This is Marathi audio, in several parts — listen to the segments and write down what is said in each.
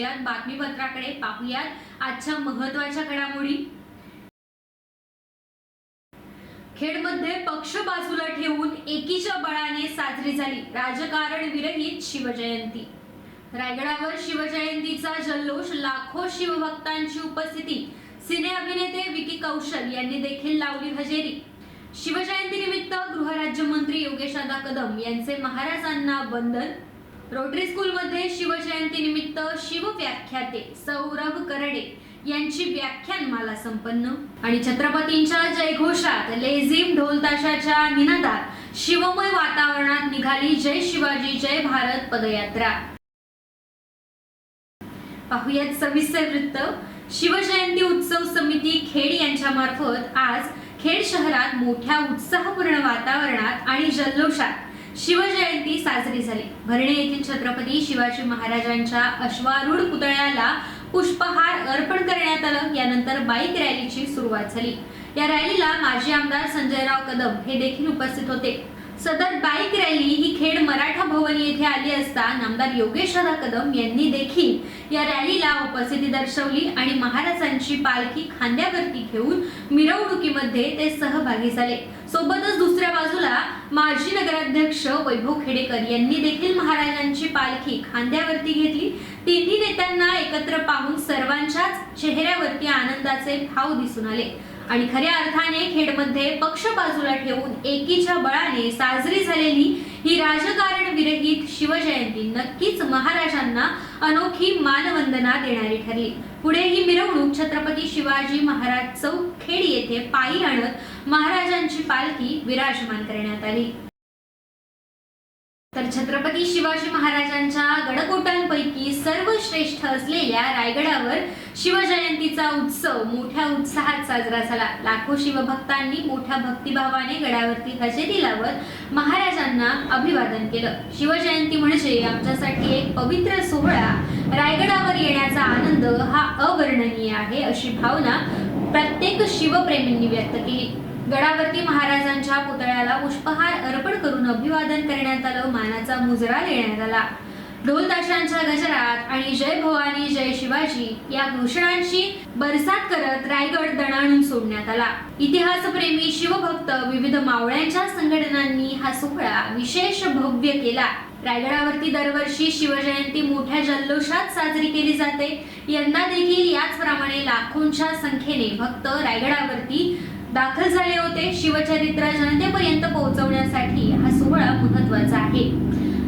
वळूयात बातमीपत्राकडे पाहूयात. आजच्या महत्त्वाच्या घडामोडी. खेडमध्ये पक्ष बाजूला ठेवून एकीच्या बळाने साजरी झाली. राजकारण विरहित शिवजयंती. रायगडावर शिवजयंतीचा जल्लोष लाखो शिवभक्तांची उपस्थिती. सिने अभिनेते विकी कौशल यांनी देखील लावली हजेरी. शिवजयंती निमित्त गृहराज्यमंत्री योगेशदादा कदम यांचे महाराजांना वंदन. रोटरी स्कूलमध्ये शिवजयंती निमित्त शिवव्याख्याते सौरभ करडे यांची व्याख्यानमाला संपन्न. आणि छत्रपतींच्या जयघोषात लेझिम ढोलताशाच्या निनादात शिवमय वातावरणात निघाली जय शिवाजी जय भारत पदयात्रा. पाहुयात सविस्तर वृत्त. शिवजयंती उत्सव समिती खेड यांच्या मार्फत आज खेड शहरात मोठ्या उत्साहपूर्ण वातावरणात आणि जल्लोषात शिवजयंती साजरी झाली. भरणे येथील छत्रपती शिवाजी महाराजांच्या अश्वारूढ पुतळ्याला पुष्पहार अर्पण करण्यात आलं. यानंतर बाईक रॅलीची सुरुवात झाली. या रॅलीला माजी आमदार संजयराव कदम हे देखील उपस्थित होते. सतत बाईक रॅली ही खेड मराठा भवन येथे आली असता नामदार योगेश्वरा कदम यांनी देखील या रॅलीला उपस्थिती दर्शवली आणि महाराजांची पालखी खांद्यावरती घेऊन मिरवणुकीमध्ये ते सहभागी झाले. सोबतच दुसऱ्या बाजूला माजी नगराध्यक्ष वैभव खेडेकर यांनी देखील महाराजांची पालखी खांद्यावरती घेतली. तिन्ही नेत्यांना एकत्र पाहून सर्वांच्याच चेहऱ्यावरती आनंदाचे भाव दिसून आले. आणि खऱ्या अर्थाने खेडमध्ये पक्ष बाजूला ठेवून एकीच्या बळाने साजरी झालेली ही राजकारण विरहित शिवजयंती नक्कीच महाराजांना अनोखी मानवंदना देणारी ठरली. पुढे ही मिरवणूक छत्रपती शिवाजी महाराज चौक खेड येथे पायी आणत महाराजांची पालखी विराजमान करण्यात आली. तर छत्रपती शिवाजी महाराजांच्या गडकोटांपैकी सर्वश्रेष्ठ असलेल्या रायगडावर शिवजयंतीचा उत्सव मोठ्या उत्साहात साजरा झाला. लाखो शिवभक्तांनी मोठ्या भक्तिभावाने गडावरती हजेरी लावत महाराजांना अभिवादन केलं. शिवजयंती म्हणजे आमच्यासाठी एक पवित्र सोहळा. रायगडावर येण्याचा आनंद हा अवर्णनीय आहे अशी भावना प्रत्येक शिवप्रेमींनी व्यक्त केली. गडावरती महाराजांच्या पुतळ्याला पुष्पहार अर्पण करून अभिवादन करण्यात आलं मानाचा मुजरा देण्यात आला. ढोलताशांच्या गजरात आणि जय भवानी जय शिवाजी या घोषणांची बरसात करत रायगड दणाणून सोडण्यात आला. इतिहासप्रेमी शिवभक्त विविध मावळ्यांच्या संघटनांनी हा सोहळा विशेष भव्य केला. रायगडावरती दरवर्षी शिवजयंती मोठ्या जल्लोषात साजरी केली जाते. यंदा देखील याचप्रमाणे लाखोंच्या संख्येने भक्त रायगडावरती दाखल झाले होते. शिवचरित्र जनतेपर्यंत पोहोचवण्यासाठी हा सोहळा महत्त्वाचा आहे.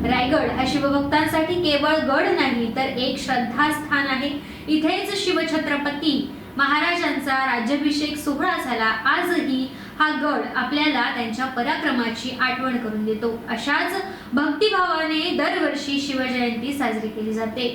रायगड हा शिवभक्तांसाठी केवळ गड नाही तर एक श्रद्धास्थान आहे. इथेच शिवछत्रपती महाराजांचा राज्याभिषेक सोहळा झाला. आजही हा गड आपल्याला त्यांच्या पराक्रमाची आठवण करून देतो. अशाच भक्तिभावाने दरवर्षी शिवजयंती साजरी केली जाते.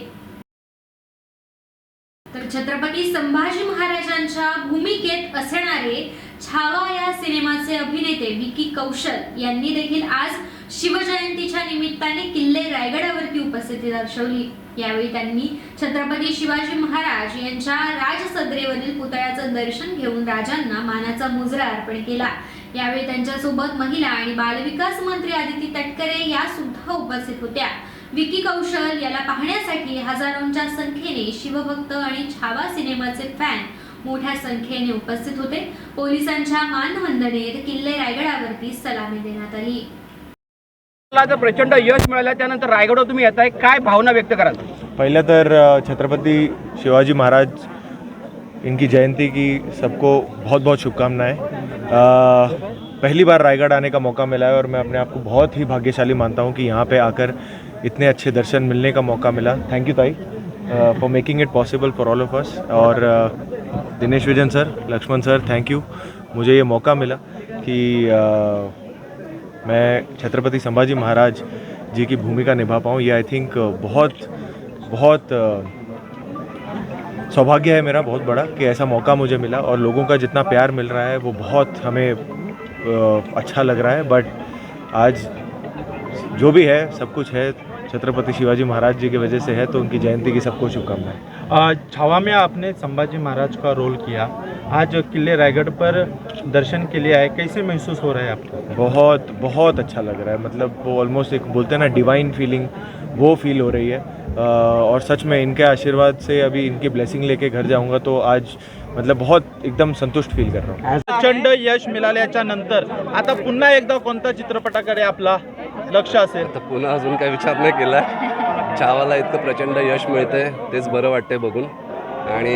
तर छत्रपती संभाजी महाराजांच्या भूमिकेत असणारे छावा या सिनेमाचे अभिनेते विकी कौशल यांनी देखील आज शिवजयंतीच्या निमित्ताने किल्ले रायगडावरती उपस्थिती दर्शवली. यावेळी त्यांनी छत्रपती शिवाजी महाराज यांच्या राजसदरेवरील पुतळ्याचं दर्शन घेऊन राजांना मानाचा मुजरा अर्पण केला. यावेळी त्यांच्यासोबत महिला आणि बालविकास मंत्री आदिती तटकरे या सुद्धा उपस्थित होत्या. विकी कौशल याला पाहण्यासाठी हजारोंच्या संख्येने शिवभक्त आणि छावा सिनेमाचे फॅन मोठ्या संख्येने उपस्थित होते. पोलिसांच्या मानवंदनेत किल्ले रायगडावरती सलामी देण्यात आली. प्रचंड यश मिळालं. त्यानंतर रायगडवर तुम्ही येताय. काय भावना व्यक्त कराल? पहले तर छत्रपति शिवाजी महाराज इनकी जयंती की सबको बहुत बहुत शुभकामनाएं. पहली बार रायगढ़ आने का मौका मिला है और मैं अपने आप को बहुत ही भाग्यशाली मानता हूँ कि यहाँ पे आकर इतने अच्छे दर्शन मिलने का मौका मिला. थैंक यू ताई for making it possible for all of us और अ, Dinesh Vijan sir Laxman sir thank you मुझे ये मौका मिला कि अ, मैं छत्रपति संभाजी महाराज जी की भूमिका निभा पाऊँ। ये आई थिंक बहुत बहुत सौभाग्य है मेरा बहुत बड़ा कि ऐसा मौका मुझे मिला और लोगों का जितना प्यार मिल रहा है वो बहुत हमें अ, अच्छा लग रहा है। बट आज जो भी है सब कुछ है छत्रपति शिवाजी महाराज जी की वजह से है तो उनकी जयंती की सबको शुभकामनाएँ छावा में आपने संभाजी महाराज का रोल किया। आज किले रायगढ़ पर दर्शन के लिए आए। कैसे महसूस हो रहा है आपको? बहुत बहुत अच्छा लग रहा है। मतलब वो ऑलमोस्ट एक बोलते हैं ना डिवाइन फीलिंग वो फील हो रही है। और सच में इनके आशीर्वाद से अभी इनकी ब्लेसिंग लेके घर जाऊँगा तो आज मतलब बहुत एकदम संतुष्ट फील कर रहा हूँ। प्रचंड यश मिळाल्याच्या नंतर आता पुन्हा एकदा कोणता चित्रपटाकडे आपला लक्ष असेल? तर पुन्हा अजून काही विचार नाही केला. चहावाला इतकं प्रचंड यश मिळतंय तेच बरं वाटतंय बघून. आणि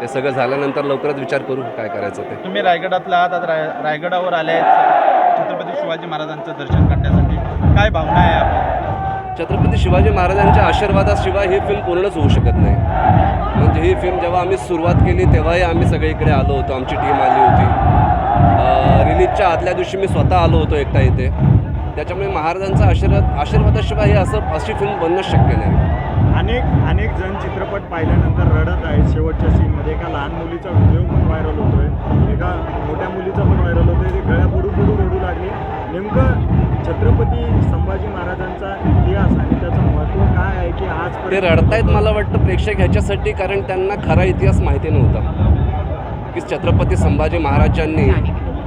ते सगळं झाल्यानंतर लवकरच विचार करू काय करायचं ते. तुम्ही रायगडातला आहात आता राय रायगडावर आले आहेत छत्रपती शिवाजी महाराजांचं दर्शन करण्यासाठी. काय भावना आहे आपली छत्रपती शिवाजी महाराजांच्या आशीर्वादाशिवाय ही फिल्म पूर्णच होऊ शकत नाही. म्हणजे ही फिल्म जेव्हा आम्ही सुरुवात केली तेव्हाही आम्ही सगळे इकडे आलो होतो आमची टीम आली होती. रिलीजच्या आदल्या दिवशी मी स्वतः आलो होतो एकटा इथे. त्याच्यामुळे महाराजांचा आशीर्वाद आशीर्वादाशिवाय हे असं अशी फिल्म बनणंच शक्य नाही. अनेक अनेक जण चित्रपट पाहिल्यानंतर रडत आहेत. शेवटच्या सीनमध्ये एका लहान मुलीचा व्हिडिओ पण व्हायरल होतोय. एका मोठ्या मुलीचा पण व्हायरल होतोय. ते गळ्या बुडू बुडू रडू लागले. नेमकं छत्रपती संभाजी महाराजांचा इतिहास आणि त्याचं महत्त्व काय आहे की ते आज रडतायत मला वाटतं प्रेक्षक ह्याच्यासाठी कारण त्यांना खरा इतिहास माहिती नव्हता. की छत्रपती संभाजी महाराजांनी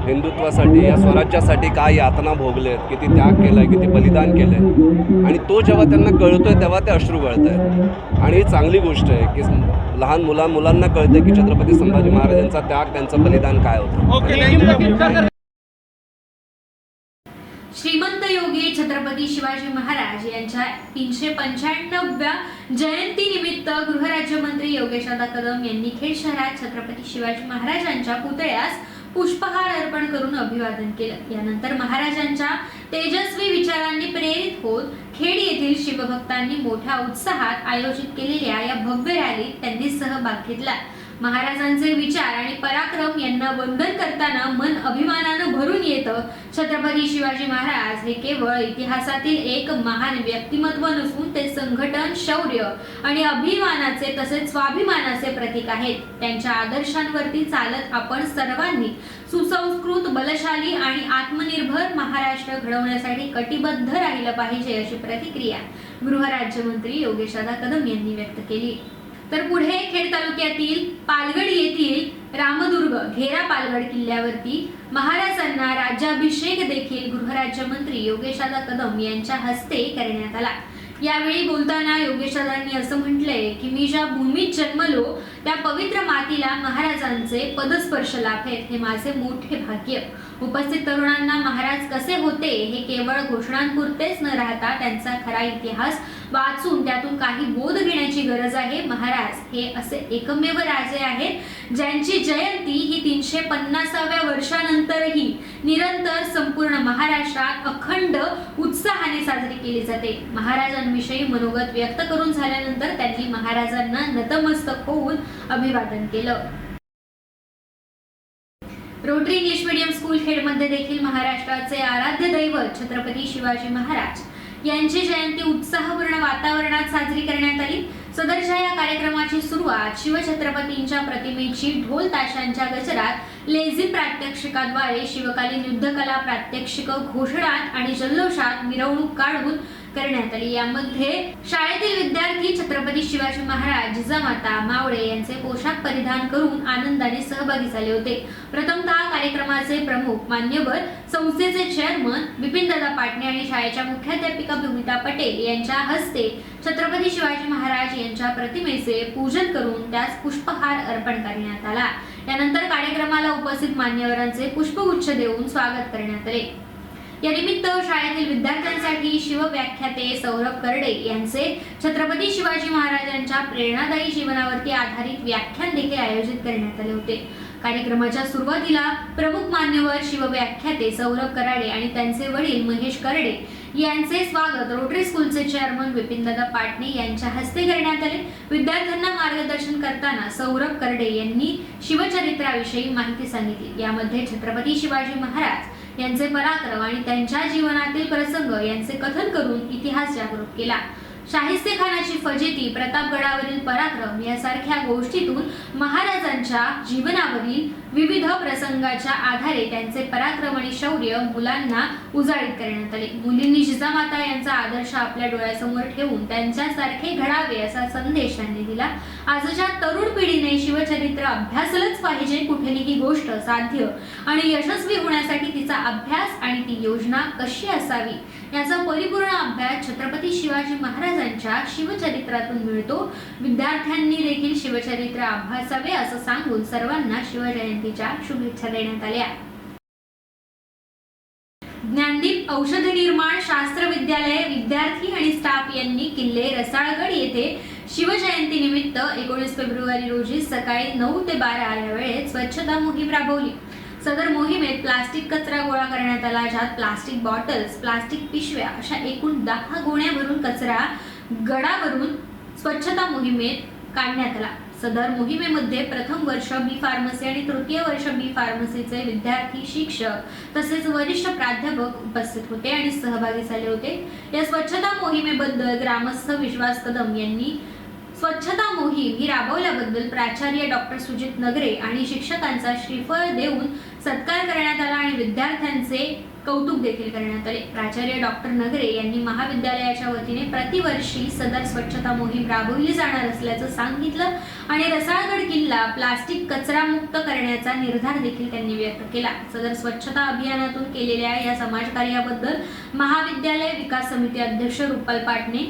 हिंदुत्वासाठी या स्वराज्यासाठी काय यातना भोगलेत किती त्याग केलाय किती बलिदान केलंय. आणि तो जेव्हा त्यांना कळतोय तेव्हा ते अश्रू गळत आहेत आणि ही चांगली गोष्ट आहे की लहान मुला मुलांना कळतं की छत्रपती संभाजी महाराजांचा त्याग त्यांचं बलिदान काय होतं. श्रीमंत योगी छत्रपती शिवाजी महाराज यांच्या तीनशे पंच्याण्णव्या जयंती निमित्त गृहराज्यमंत्री योगेशदा कदम यांनी खेड शहरात छत्रपती शिवाजी महाराजांच्या पुतळ्यास पुष्पहार अर्पण करून अभिवादन केलं. यानंतर महाराजांच्या तेजस्वी विचारांनी प्रेरित होत खेड येथील शिवभक्तांनी मोठ्या उत्साहात आयोजित केलेल्या या भव्य रॅलीत त्यांनी सहभाग घेतला. महाराजांचे विचार आणि पराक्रम यांना वंदन करताना मन अभिमानानं भरून येतं. छत्रपती शिवाजी महाराज हे केवळ इतिहासातील एक महान व्यक्तिमत्व नसून ते संघटन शौर्य आणि अभिमानाचे तसेच स्वाभिमानाचे प्रतीक आहेत. त्यांच्या आदर्शांवरती चालत आपण सर्वांनी सुसंस्कृत बलशाली आणि आत्मनिर्भर महाराष्ट्र घडवण्यासाठी कटिबद्ध राहिलं पाहिजे अशी प्रतिक्रिया गृहराज्यमंत्री योगेशदा कदम यांनी व्यक्त केली. तर पुढे खेड तालुक्यातील पालगड येथील रामदुर्ग घेरा पालगड किल्ल्यावरती महाराजांना राज्याभिषेक देखील गृहराज्यमंत्री योगेशदा कदम यांच्या हस्ते करण्यात आला. यावेळी बोलताना योगेशदांनी असं म्हटलंय की मी ज्या भूमीत जन्मलो त्या पवित्र मातीला महाराजांचे पदस्पर्श लाभेत हे माझे मोठे भाग्य. उपस्थित तरुणांना महाराज कसे होते हे केवळ घोषणांपुरतेच न राहता त्यांचा खरा इतिहास वाचून त्यातून काही बोध घेण्याची गरज आहे. महाराज हे असे एकमेव राजे आहेत ज्यांची जयंती ही तीनशे पन्नासाव्या वर्षानंतरही निरंतर संपूर्ण महाराष्ट्रात अखंड उत्साहाने साजरी केली जाते. महाराजांविषयी मनोगत व्यक्त करून झाल्यानंतर त्यांनी महाराजांना नतमस्तक होऊन अभिवादन केलं. रोटरी इंग्लिश मीडियम स्कूल खेडमध्ये देखील महाराष्ट्राचे आराध्य दैवत छत्रपती शिवाजी महाराज यांची जयंती उत्साहपूर्ण वातावरणात साजरी करण्यात आली. सदरच्या या कार्यक्रमाची सुरुवात शिवछत्रपतींच्या प्रतिमेची ढोल ताशांच्या गजरात लेझी प्रात्यक्षिकाद्वारे शिवकालीन युद्धकला प्रात्यक्षिक घोषणात आणि जल्लोषात मिरवणूक काढून करण्यात आली. यामध्ये शाळेतील विद्यार्थी छत्रपती शिवाजी महाराज जिजामाता मावळे यांचे पोशाख परिधान करून आनंदाने सहभागी झाले होते. प्रथमतः कार्यक्रमाचे प्रमुख मान्यवर संस्थेचे चेअरमन बिपिनदादा पाटणे आणि शाळेच्या मुख्याध्यापिका भूमिता पटेल यांच्या हस्ते छत्रपती शिवाजी महाराज यांच्या प्रतिमेचे पूजन करून त्यास पुष्पहार अर्पण करण्यात आला. यानंतर कार्यक्रमाला उपस्थित मान्यवरांचे पुष्पगुच्छ देऊन स्वागत करण्यात आले. या निमित्त शाळेतील विद्यार्थ्यांसाठी शिवव्याख्याते सौरभ करडे यांचे छत्रपती शिवाजी महाराजांच्या प्रेरणादायी जीवनावरती आधारित व्याख्यान देखील आयोजित करण्यात आले होते. कार्यक्रमाच्या सुरुवातीला प्रमुख मान्यवर शिवव्याख्याते सौरभ कराडे आणि त्यांचे वडील महेश करडे यांचे स्वागत रोटरी स्कूलचे चेअरमन विपिनदादा पाटणे यांच्या हस्ते करण्यात आले. विद्यार्थ्यांना मार्गदर्शन करताना सौरभ करडे यांनी शिवचरित्राविषयी माहिती सांगितली. यामध्ये छत्रपती शिवाजी महाराज यांचे पराक्रम आणि त्यांच्या जीवनातील प्रसंग यांचे कथन करून इतिहास जागृत केला. शाहिस्ते खानाची फजिती प्रतापगडावरील पराक्रम यासारख्या गोष्टीतून महाराजांच्या जीवनावरील विविध प्रसंगाच्या आधारे त्यांचे पराक्रम आणि शौर्य मुलांना उजाळीत करण्यात आले. मुलींनी जिजामाता यांचा आदर्श आपल्या डोळ्यासमोर ठेवून त्यांच्यासारखे घडावे असा संदेश त्यांनी दिला. आजच्या तरुण पिढीने शिवचरित्र अभ्यासलंच पाहिजे. कुठलीही गोष्ट साध्य आणि यशस्वी होण्यासाठी तिचा अभ्यास आणि ती योजना कशी असावी? याचा परिपूर्ण अभ्यास छत्रपती शिवाजी महाराजांच्या शिवचरित्रातून मिळतो. विद्यार्थ्यांनी देखील शिवचरित्र अभ्यासावे असं सांगून सर्वांना शिवजयंतीच्या शुभेच्छा देण्यात आल्या. ज्ञानदीप औषध निर्माण शास्त्र विद्यालय विद्यार्थी आणि स्टाफ यांनी किल्ले रसाळगड येथे शिवजयंती निमित्त एकोणीस फेब्रुवारी रोजी सकाळी नऊ ते बारा या वेळेत स्वच्छता मोहीम राबवली. सदर मोहिमेत प्लास्टिक कचरा गोळा करण्यात आला ज्यात प्लास्टिक बॉटल्स प्लास्टिक पिशव्या अशा एकूण दहा गोण्या भरून कचरा गडावरून स्वच्छता मोहिमेत काढण्यात आला. सदर मोहिमेमध्ये प्रथम वर्ष बी फार्मसी आणि तृतीय वर्ष बी फार्मसीचे विद्यार्थी शिक्षक तसेच वरिष्ठ प्राध्यापक उपस्थित होते आणि सहभागी झाले होते. या स्वच्छता मोहिमेबद्दल ग्रामस्थ विश्वास कदम यांनी स्वच्छता मोहीम ही राबवल्याबद्दल प्राचार्य डॉक्टर सुजित नगरे आणि शिक्षकांचा श्रीफळ देऊन सत्कार करण्यात आला आणि विद्यार्थ्यांचे कौतुक देखील करण्यात आले. प्राचार्य डॉक्टर नगरे यांनी महाविद्यालयाच्या वतीने प्रतिवर्षी सदर स्वच्छता मोहीम राबवली जाणार असल्याचं सांगितलं आणि रसाळगड किल्ला प्लास्टिक कचरा मुक्त करण्याचा निर्धार देखील त्यांनी व्यक्त केला. सदर स्वच्छता अभियानातून केलेल्या या समाजकार्याबद्दल महाविद्यालय विकास समिती अध्यक्ष रुपल पाटणे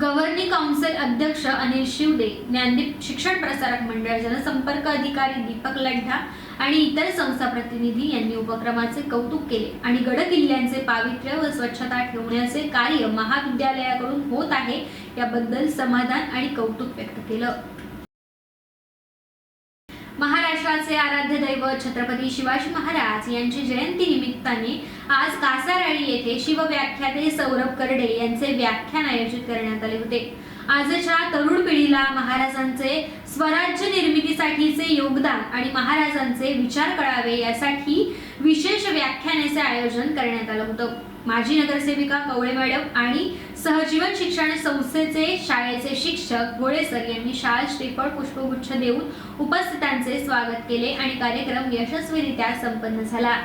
गव्हर्निंग काउन्सिल अध्यक्ष अनिल शिवदे ज्ञानदीप शिक्षण प्रसारक मंडळ जनसंपर्क अधिकारी दीपक लड्ढा आणि इतर संस्था प्रतिनिधी यांनी उपक्रमाचे कौतुक केले आणि गडकिल्ल्यांचे पावित्र्य व स्वच्छता ठेवण्याचे कार्य महाविद्यालयाकडून होत आहे याबद्दल समाधान आणि कौतुक व्यक्त केलं. महाराष्ट्राचे आराध्य दैवत छत्रपती शिवाजी महाराज यांची जयंती निमित्ताने आज कासाराळी येथे शिवव्याख्याते सौरभ करडे यांचे व्याख्यान आयोजित करण्यात आले होते. आजच्या तरुण पिढीला महाराजांचे स्वराज्य निर्मितीसाठीचे योगदान आणि महाराजांचे विचार कळावे यासाठी विशेष व्याख्यानाचे आयोजन करण्यात आलं होतं. माजी नगरसेविका कवळे मॅडम आणि सहजीवन शिक्षण संस्थेचे शाळेचे शिक्षक भोळे सर यांनी शाल श्रीफळ पुष्पगुच्छ देऊन उपस्थितांचे स्वागत केले आणि कार्यक्रम यशस्वीरित्या संपन्न झाला.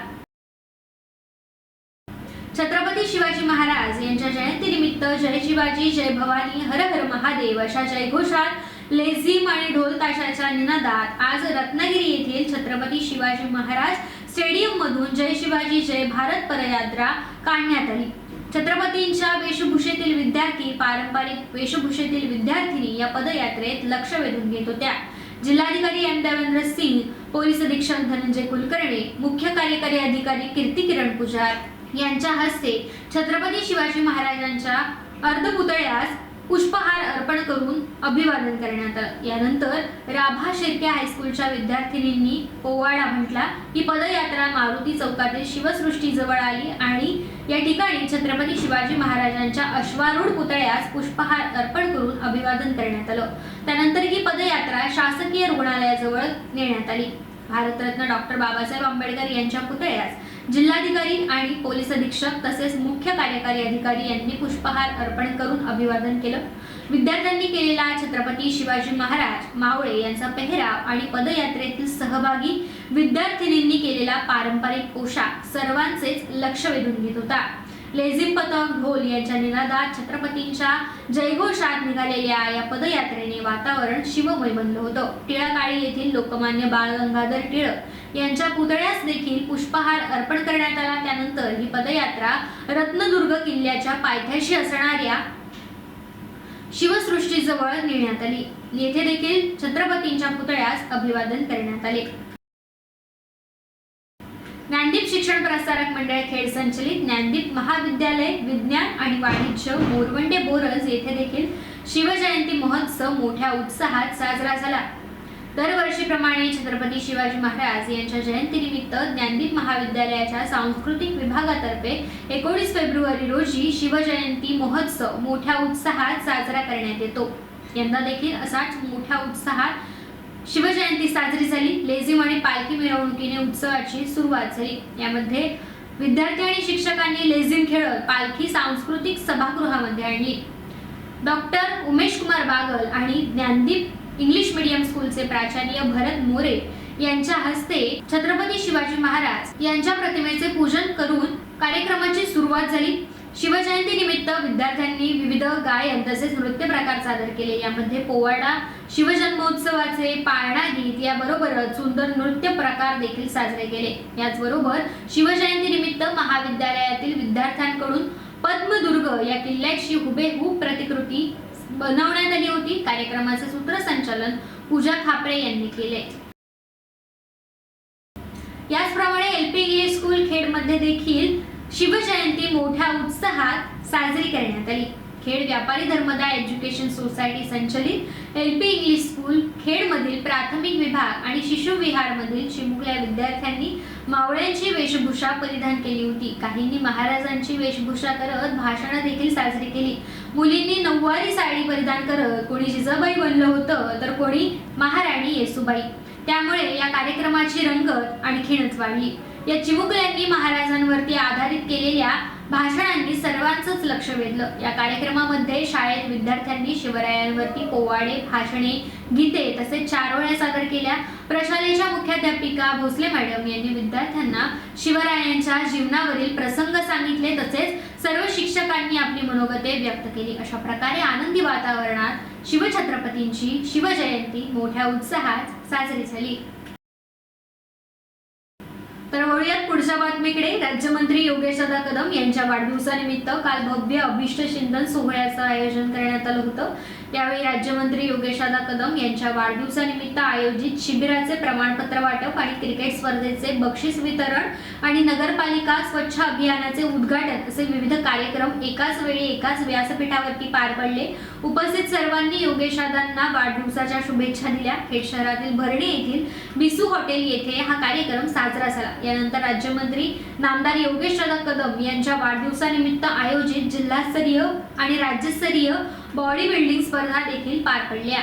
छत्रपती शिवाजी महाराज यांच्या जयंतीनिमित्त जय शिवाजी जय भवानी हर हर महादेव अशा जयघोषात लेझिम आणि ढोल ताशाच्या निनादात आज रत्नागिरी येथील छत्रपती शिवाजी महाराज स्टेडियम मधून जय शिवाजी जय भारत पदयात्रा काढण्यात आली. छत्रपतींच्या वेशभूषेतील विद्यार्थी पारंपरिक वेशभूषेतील विद्यार्थिनी या पदयात्रेत लक्ष वेधून घेत होत्या. जिल्हाधिकारी एम. देवेंद्र सिंग पोलीस अधीक्षक धनंजय कुलकर्णी मुख्य कार्यकारी अधिकारी कीर्ती किरण पुजार यांच्या हस्ते छत्रपती शिवाजी महाराजांच्या अर्धपुतळ्यास पुष्पहार अर्पण करून अभिवादन करण्यात आलं यानंतर राभा शेर्के हायस्कूलच्या विद्यार्थिनींनी पोवाडा म्हटला ही पदयात्रा मारुती चौकातील शिवसृष्टी जवळ आली आणि या ठिकाणी छत्रपती शिवाजी महाराजांच्या अश्वारूढ पुतळ्यास पुष्पहार अर्पण करून अभिवादन करण्यात आलं. त्यानंतर ही पदयात्रा शासकीय रुग्णालयाजवळ नेण्यात आली. भारतरत्न डॉक्टर बाबासाहेब आंबेडकर यांच्या पुतळ्यास जिल्हाधिकारी आणि पोलीस अधीक्षक तसेच मुख्य कार्यकारी अधिकारी यांनी पुष्पहार अर्पण करून अभिवादन केलं. विद्यार्थ्यांनी केलेला छत्रपती शिवाजी महाराज मावळे यांचा पेहराव आणि पदयात्रेतील सहभागी विद्यार्थिनींनी केलेला पारंपरिक पोशाख सर्वांचेच लक्ष वेधून घेत होता. लेझिम पथक ढोल यांच्या निनादात छत्रपतींच्या जयघोषात निघालेल्या या पदयात्रेने वातावरण शिवमय बनलं होतं. टिळकाळी येथील लोकमान्य बाळ गंगाधर टिळक यांच्या पुतळ्यास देखील पुष्पहार अर्पण करण्यात आला. त्यानंतर ही पदयात्रा रत्नदुर्ग किल्ल्याच्या पायथ्याशी असणाऱ्या शिवसृष्टीजवळ नेण्यात आली. येथे देखील छत्रपतींच्या पुतळ्यास अभिवादन करण्यात आले. ज्ञानदीप शिक्षण प्रसारक मंडळ खेड संचलित ज्ञानदीप महाविद्यालय विज्ञान आणि वाणिज्य मोरवंडे बोरज येथे देखील शिवजयंती महोत्सव मोठ्या उत्साहात साजरा झाला. दरवर्षीप्रमाणे छत्रपती शिवाजी महाराज यांच्या जयंतीनिमित्त ज्ञानदीप महाविद्यालयाच्या सांस्कृतिक विभागातर्फे एकोणीस फेब्रुवारी रोजी शिवजयंती महोत्सव मोठ्या उत्साहात साजरा करण्यात येतो. यंदा देखील असाच मोठ्या उत्साहात शिवजयंती साजरी झाली. लेझिम आणि पालखी मिरवणुकीने उत्सवाची सुरुवात झाली. यामध्ये विद्यार्थी आणि शिक्षकांनी लेझिम खेळत पालखी सांस्कृतिक सभागृहामध्ये आणली. डॉक्टर उमेश कुमार बागल आणि ज्ञानदीप इंग्लिश मीडियम स्कूलचे प्राचार्य भरत मोरे यांच्या हस्ते छत्रपती शिवाजी महाराज यांच्या प्रतिमेचे पूजन करून कार्यक्रमाची सुरुवात झाली. शिवजयंती निमित्त विद्यार्थ्यांनी विविध गायन तसेच नृत्य प्रकार सादर केले. यामध्ये पोवाडा शिवजन्मोत्सवाचे पाळणा गीत याबरोबरच सुंदर नृत्य प्रकार देखील साजरे केले. याचबरोबर शिवजयंती निमित्त महाविद्यालयातील विद्यार्थ्यांकडून पद्मदुर्ग या किल्ल्याची हुबेहूब प्रतिकृती बनवण्यात आली होती. कार्यक्रमाचे सूत्रसंचालन पूजा खापरे यांनी केले. याचप्रमाणे एल पी इंग्लिश स्कूल खेडमध्ये देखील शिवजयंती मोठ्या उत्साहात साजरी करण्यात आली. खेड व्यापारी धर्मदाय एज्युकेशन सोसायटी संचलित एल पी इंग्लिश स्कूल खेडमधील प्राथमिक विभाग आणि शिशु विहारमधील चिमुकल्या विद्यार्थ्यांनी मावळ्यांची वेशभूषा परिधान केली होती. काहींनी महाराजांची वेशभूषा करत भाषणं देखील साजरी केली. मुलींनी नऊवारी साडी परिधान करत कोणी जिजाबाई बनलं होतं तर कोणी महाराणी येसुबाई. त्यामुळे या कार्यक्रमाची रंगत आणखीनच वाढली. या चिमुकल्यांनी महाराजांवरती आधारित केलेल्या भाषणांनी सर्वांचंच लक्ष वेधलं. या कार्यक्रमामध्ये शाळेत विद्यार्थ्यांनी शिवरायांवरती पोवाडे भाषणे गीते तसेच चारोळ्या सादर केल्या. प्रशालेच्या मुख्याध्यापिका भोसले मॅडम यांनी विद्यार्थ्यांना शिवरायांच्या जीवनावरील प्रसंग सांगितले तसेच सर्व शिक्षकांनी आपली मनोगते व्यक्त केली. अशा प्रकारे आनंदी वातावरणात शिवछत्रपतींची शिवजयंती मोठ्या उत्साहात साजरी झाली. तर वळूयात पुढच्या बातमीकडे. राज्यमंत्री योगेश दादा कदम यांच्या वाढदिवसानिमित्त काल भव्य अभिष्ट चिंतन सोहळ्याचं आयोजन करण्यात आलं होतं. यावेळी राज्यमंत्री योगेशादा कदम यांच्या वाढदिवसानिमित्त आयोजित शिबिराचे प्रमाणपत्र वाटप आणि क्रिकेट स्पर्धेचे बक्षीस वितरण आणि नगरपालिका स्वच्छ अभियानाचे उद्घाटन असे विविध कार्यक्रम एकाच वेळी एकाच व्यासपीठावरती पार पडले. उपस्थित सर्वांनी योगेशादांना वाढदिवसाच्या शुभेच्छा दिल्या. खेड शहरातील भरणे येथील बिसू हॉटेल येथे हा कार्यक्रम साजरा झाला. यानंतर राज्यमंत्री नामदार योगेश कदम यांच्या वाढदिवसानिमित्त आयोजित जिल्हास्तरीय आणि राज्यस्तरीय बॉडी बिल्डिंग स्पर्धा देखील पार पडल्या.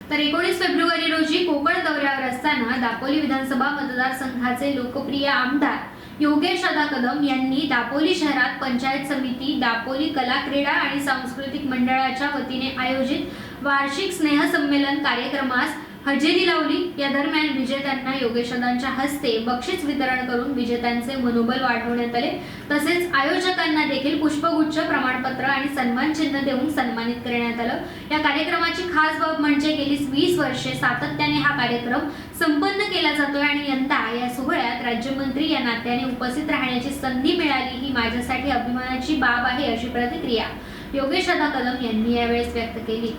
तर एकोणीस फेब्रुवारी रोजी कोकण दौऱ्यावर असताना दापोली विधानसभा मतदारसंघाचे लोकप्रिय आमदार योगेश दादा कदम यांनी दापोली शहरात पंचायत समिती दापोली कला क्रीडा आणि सांस्कृतिक मंडळाच्या वतीने आयोजित वार्षिक स्नेहसंमेलन कार्यक्रमास हजेरी लावली. या दरम्यान विजेत्यांना योगेशदांच्या हस्ते बक्षीस वितरण करून विजेत्यांचे मनोबल वाढवण्यात आले. तसेच आयोजकांना देखील पुष्पगुच्छ प्रमाणपत्र आणि सन्मान चिन्ह देऊन सन्मानित करण्यात आलं. या कार्यक्रमाची खास बाब म्हणजे गेली वीस वर्षे सातत्याने हा कार्यक्रम संपन्न केला जातोय आणि यंदा या सोहळ्यात राज्यमंत्री या नात्याने उपस्थित राहण्याची संधी मिळाली ही माझ्यासाठी अभिमानाची बाब आहे अशी प्रतिक्रिया योगेश दादा कदम यांनी यावेळेस व्यक्त केली.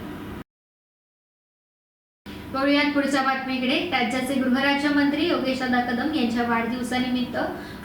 वळूयात पुढच्या बातमीकडे. राज्याचे गृहराज्यमंत्री योगेश दादा कदम यांच्या वाढदिवसानिमित्त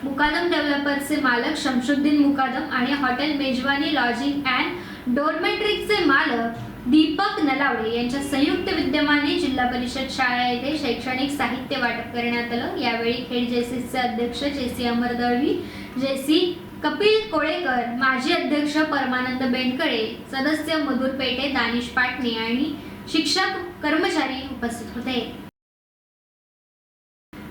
मुकादम डेव्हलपर्सचे मालक शमशुद्दीन मुकादम आणि हॉटेल मेजवानी लॉजिंग अँड डोरमेट्रिकचे मालक दीपक नलावडे यांच्या संयुक्त विद्यमाने जिल्हा परिषद शाळा येथे शैक्षणिक साहित्य वाटप करण्यात आलं. यावेळी खेड जेसीचे अध्यक्ष जेसी अमर दळवी जेसी कपिल कोळेकर माजी अध्यक्ष परमानंद बेंडकडे सदस्य मधुर पेटे दानिश पाटणे आणि शिक्षक कर्मचारी उपस्थित होते.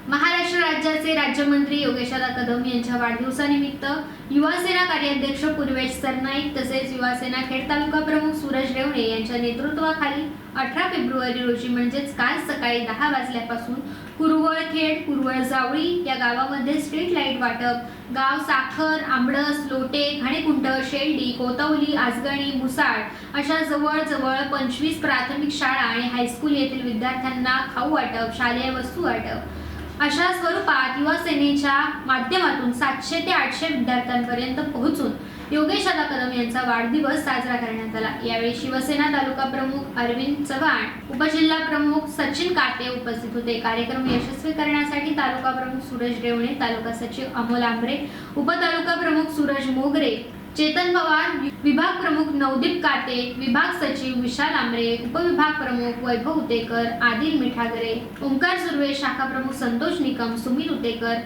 महाराष्ट्र राज्याचे राज्यमंत्री योगेशदा कदम यांच्या वाढदिवसानिमित्त युवासेना कार्याध्यक्ष पूर्वेश सरनाईक तसेच युवासेना खेड तालुका प्रमुख सूरज रेवणे यांच्या नेतृत्वाखाली अठरा फेब्रुवारी रोजी म्हणजेच काल सकाळी दहा वाजल्यापासून कुरवळ खेड कुरवळ जावळी या गावामध्ये स्ट्रीट लाइट वाटप. गाव साखर आंबडस लोटे घाणेकुंट शेल्डी कोतवली आजगणी मुसाळ अशा जवळजवळ पंचवीस प्राथमिक शाळा आणि हायस्कूल येथील विद्यार्थ्यांना खाऊ वाटप शालेय वस्तू वाटप. अशा स्वरूपात युवा सेनेच्या माध्यमातून सातशे ते आठशे विद्यार्थ्यांपर्यंत पोहोचून योगेश दादा कदम यांचा वाढदिवस साजरा करण्यात आला. यावेळी शिवसेना तालुका प्रमुख अरविंद चव्हाण उपजिल्हा प्रमुख सचिन काटे उपस्थित होते. कार्यक्रम यशस्वी करण्यासाठी तालुका प्रमुख सूरज रेवणे तालुका सचिव अमोल आंबरे उपतालुका प्रमुख सूरज मोगरे चेतन पवार विभाग प्रमुख नवदीप काटे विभाग सचिव विशाल आंबरे उपविभाग प्रमुख वैभव उतेकर आदिल मिठागरे ओंकार सुर्वे शाखा प्रमुख संतोष निकम सुमित उतेकर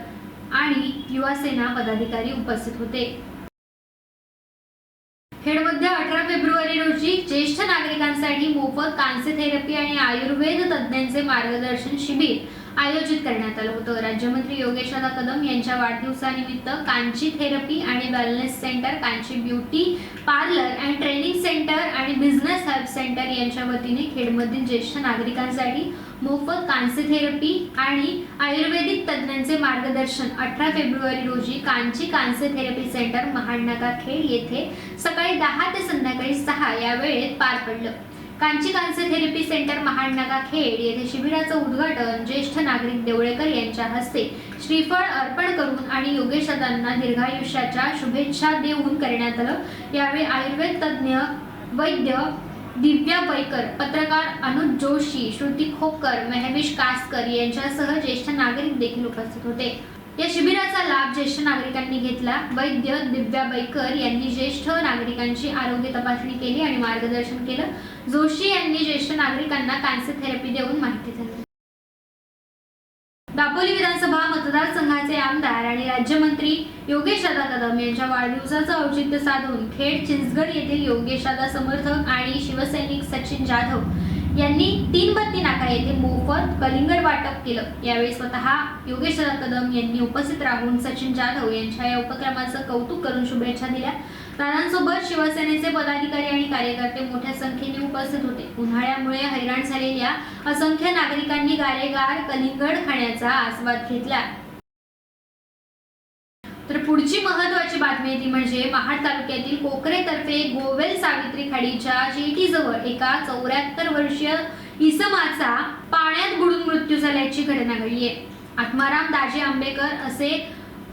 आणि युवासेना पदाधिकारी उपस्थित होते. खेडमध्ये अठरा फेब्रुवारी रोजी ज्येष्ठ नागरिकांसाठी मोफत कांस्य थेरपी आणि आयुर्वेद तज्ज्ञांचे मार्गदर्शन शिबिर आयोजित करण्यात आलं होतं. राज्यमंत्री योगेशदा कदम यांच्या वाढदिवसानिमित्त कांची थेरपी आणि wellness centre Kanchi beauty parlour and training centre आणि बिझनेस हेल्प सेंटर यांच्या वतीने खेडमधील ज्येष्ठ नागरिकांसाठी मोफत कांस्य थेरपी आणि आयुर्वेदिक तज्ज्ञांचे मार्गदर्शन अठरा फेब्रुवारी रोजी कांची कांस्य थेरपी सेंटर महाडनाका खेड येथे सकाळी दहा ते संध्याकाळी सहा या वेळेत पार पडलं. कांची कांस्य थेरपी सेंटर महाडनाका खेड येथे शिबिराचं उद्घाटन ज्येष्ठ नागरिक देवळेकर यांच्या हस्ते श्रीफळ अर्पण करून आणि योगेशदांना दीर्घायुष्याच्या शुभेच्छा देऊन करण्यात आलं. यावेळी आयुर्वेद तज्ज्ञ वैद्य दिव्या बैकर पत्रकार अनुज जोशी श्रुती खोकर महेश कासकर यांच्यासह ज्येष्ठ नागरिक देखील उपस्थित होते. या शिबिराचा लाभ ज्येष्ठ नागरिकांनी घेतला. वैद्य दिव्या बैकर यांनी ज्येष्ठ नागरिकांची आरोग्य तपासणी केली आणि मार्गदर्शन केलं. जोशी यांनी ज्येष्ठ नागरिकांना कॅन्सर थेरपी देऊन माहिती दिली. दापोली विधानसभा मतदारसंघाचे आमदार आणि राज्यमंत्री योगेश दादा कदम यांच्या वाढदिवसाचं औचित्य साधून खेड चिंचगड येथील योगेश दादा समर्थक आणि शिवसैनिक सचिन जाधव यांनी तीन बत्ती नाका येथे मोफत कलिंगड वाटप केलं. यावेळी स्वतः योगेश कदम यांनी उपस्थित राहून सचिन जाधव यांच्या या उपक्रमाचं कौतुक करून शुभेच्छा दिल्या. राणांसोबत शिवसेनेचे पदाधिकारी आणि कार्यकर्ते मोठ्या संख्येने उपस्थित होते. उन्हाळ्यामुळे हैराण झालेल्या असंख्य नागरिकांनी गारेगार कलिंगड खाण्याचा आस्वाद घेतला. तर पुढची महत्वाची बातमी आहे ती म्हणजे महाड तालुक्यातील कोकरेतर्फे गोवेल सावित्री खाडीच्या जेटी जवळ एका चौऱ्याहत्तर वर्षीय इसमाचा पाण्यात बुडून मृत्यू झाल्याची घटना घडली आहे. आत्माराम दाजे आंबेकर असे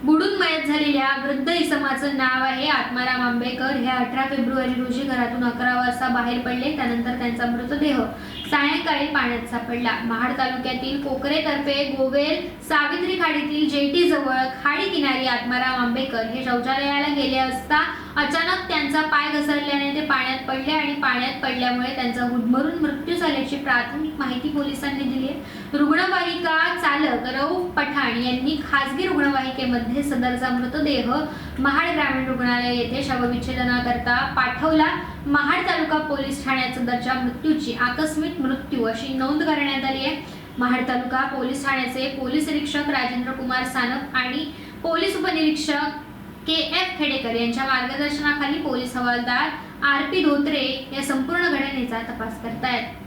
बुडून मयत झालेल्या वृद्ध इसमाचं नाव आहे आत्माराम आंबेकर. हे अठरा फेब्रुवारी रोजी घरातून अकरा वाजता बाहेर पडले. त्यानंतर त्यांचा मृतदेह सायंकाळी पाण्यात सापडला. महाड तालुक्यातील कोकरेतर्फे गोवेल सावित्री खाडीतील जेटी जवळ खाडी किनारी आत्माराम आंबेकर हे शौचालयाला गेले असता अचानक त्यांचा पाय घसरल्याने ते पाण्यात पडले आणि पाण्यात पडल्यामुळे त्यांचा हुडमरून मृत्यू झाल्याची प्राथमिक माहिती पोलिसांनी दिली. आहे रुग्णवाहिका चालक रऊफ पठाण यांनी खासगी रुग्णवाहिकेमध्ये सदरचा मृतदेह महाड ग्रामीण रुग्णालय येथे शवविच्छेदनाकरता पाठवला. महाड तालुका पोलीस ठाण्याचा दर्जा मृत्यूची आकस्मिक मृत्यू अशी नोंद करण्यात आली आहे. महाड तालुका पोलीस ठाण्याचे पोलीस निरीक्षक राजेंद्र कुमार सानप आणि पोलीस उपनिरीक्षक के एफ खेडेकर यांच्या मार्गदर्शनाखाली पोलीस हवालदार आर पी धोत्रे या संपूर्ण घटनेचा तपास करतायत.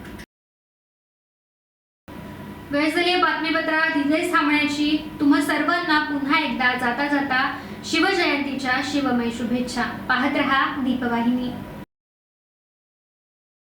वेळ झाली बातमीपत्रात इथेच थांबण्याची तुम्हा सर्वांना पुन्हा एकदा जाता जाता शिवजयंतीच्या शिवमय शुभेच्छा. पाहत रहा दीपवाहिनी.